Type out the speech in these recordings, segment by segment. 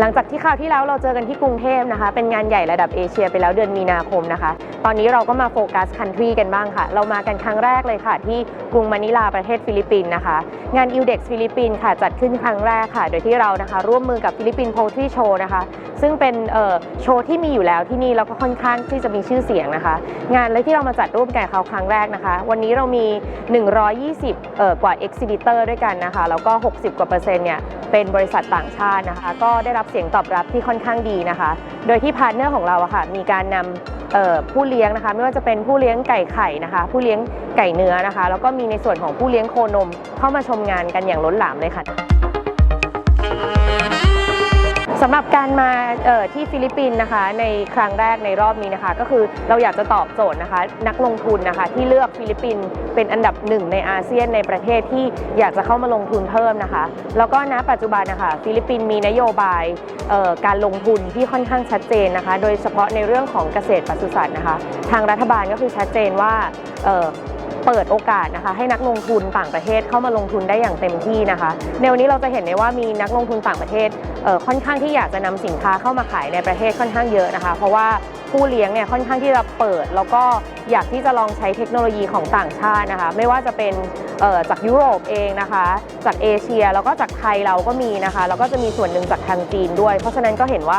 หลังจากที่คราวที่แล้วเราเจอกันที่กรุงเทพนะคะ เป็นงานใหญ่ระดับเอเชียไปแล้วเดือนมีนาคมนะคะ ตอนนี้เราก็มาโฟกัสคันทรีกันบ้างค่ะ เรามากันครั้งแรกเลยค่ะ ที่กรุงมะนิลาประเทศฟิลิปปินส์นะคะ งาน ILDEX ฟิลิปปินส์ค่ะ จัดขึ้นครั้งแรกค่ะ โดยที่เรานะคะ ร่วมมือกับฟิลิปปินส์โพลทรีโชว์นะคะ ซึ่งเป็นโชว์ที่มีอยู่แล้วที่นี่แล้วก็ค่อนข้างที่จะมีชื่อเสียงนะคะ งานเลยที่เรามาจัดร่วมกันกับเขาครั้งแรกนะคะ วันนี้เรามี 120เอ่อกว่า exhibitor ด้วยกันนะคะแล้วก็ 60 กว่าเปอร์เซ็นต์เนี่ยเป็นบริษัทต่างชาตินะคะ ก็ได้รับเสียงตอบรับที่ค่อนข้างดีนะคะ โดยที่พาร์ทเนอร์ของเราอะค่ะมีการนำผู้เลี้ยงนะคะ ไม่ว่าจะเป็นผู้เลี้ยงไก่ไข่นะคะ ผู้เลี้ยงไก่เนื้อนะคะ แล้วก็มีในส่วนของผู้เลี้ยงโคนมเข้ามาชมงานกันอย่างล้นหลามเลยค่ะ สำหรับการมาที่ฟิลิปปินส์นะคะ ในครั้งแรกในรอบนี้นะคะ ก็คือเราอยากจะตอบโจทย์นะคะ นักลงทุนนะคะ ที่เลือกฟิลิปปินส์เป็นอันดับหนึ่งในอาเซียนในประเทศที่อยากจะเข้ามาลงทุนเพิ่มนะคะ แล้วก็ณปัจจุบันนะคะ ฟิลิปปินส์มีนโยบายการลงทุนที่ค่อนข้างชัดเจนนะคะ โดยเฉพาะในเรื่องของเกษตรปศุสัตว์นะคะ ทางรัฐบาลก็คือชัดเจนว่า เปิดโอกาสนะคะ ให้นักลงทุนต่างประเทศเข้ามาลงทุนได้อย่างเต็มที่นะคะ ในวันนี้เราจะเห็นได้ว่ามีนักลงทุนต่างประเทศเค่อนข้างที่อยากจะนำสินค้าเข้ามาขายในประเทศค่อนข้างเยอะนะคะ เพราะว่า ผู้เลี้ยงเนี่ยค่อนข้างที่จะเปิด แล้วก็อยากที่จะลองใช้เทคโนโลยีของต่างชาตินะคะ ไม่ว่าจะเป็นจากยุโรปเองนะคะ จากเอเชียแล้วก็จากไทยเราก็มีนะคะ แล้วก็จะมีส่วนหนึ่งจากทางจีนด้วย เพราะฉะนั้นก็เห็นว่า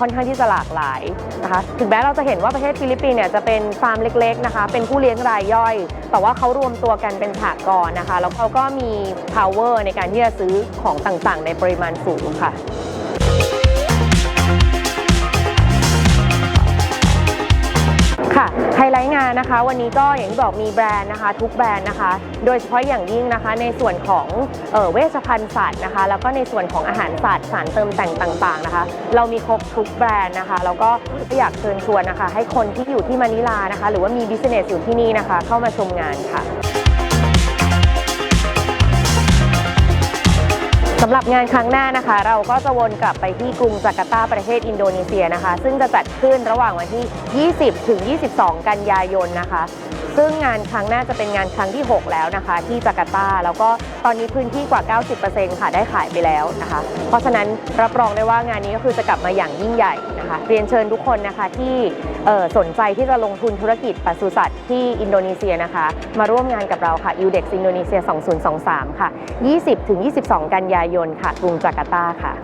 ค่อนข้างที่จะหลากหลายนะคะ ถึงแม้เราจะเห็นว่าประเทศฟิลิปปินส์เนี่ยจะเป็นฟาร์มเล็กๆนะคะ เป็นผู้เลี้ยงรายย่อย แต่ว่าเขารวมตัวกันเป็นสหกรณ์นะคะ แล้วเขาก็มี power ในการที่จะซื้อของต่างๆ ในปริมาณสูงค่ะ งานนะคะ วันนี้ก็อย่างที่บอกมีแบรนด์นะคะ ทุกแบรนด์นะคะ โดยเฉพาะอย่างยิ่งนะคะ ในส่วนของเออเวชภัณฑ์สัตว์นะคะ แล้วก็ในส่วนของอาหารสัตว์สารเติมแต่งต่างๆนะคะ เรามีครบทุกแบรนด์นะคะแล้วก็อยากเชิญชวนนะคะ ให้คนที่อยู่ที่มะนิลานะคะ หรือว่ามีบิสเนสอยู่ที่นี่นะคะ เข้ามาชมงานค่ะำหรับงานครั้งหน้านะคะ เราก็จะวนกลับไปที่กรุงจาการ์ตาประเทศอินโดนีเซียนะคะ ซึ่งจะจัดขึ้นระหว่างวันที่ 20 ถึง 22 กันยายนนะคะ ซึ่งงานครั้งหน้าจะเป็นงานครั้งที่ 6 แล้วนะคะ ที่จาการ์ตา แล้วก็ตอนนี้พื้นที่กว่า 90%ค่ะได้ขายไปแล้วนะคะ เพราะฉะนั้นรับรองได้ว่างานนี้ก็คือจะกลับมาอย่างยิ่งใหญ่นะคะ เรียนเชิญทุกคนนะคะที่สนใจที่จะลงทุนธุรกิจปศุสัตว์ที่อินโดนีเซียนะคะ มาร่วมงานกับเราค่ะ ILDEX อินโดนีเซีย 2023 ค่ะ 20ถึง22 กันยายนค่ะกรุงจาการ์ตาค่ะ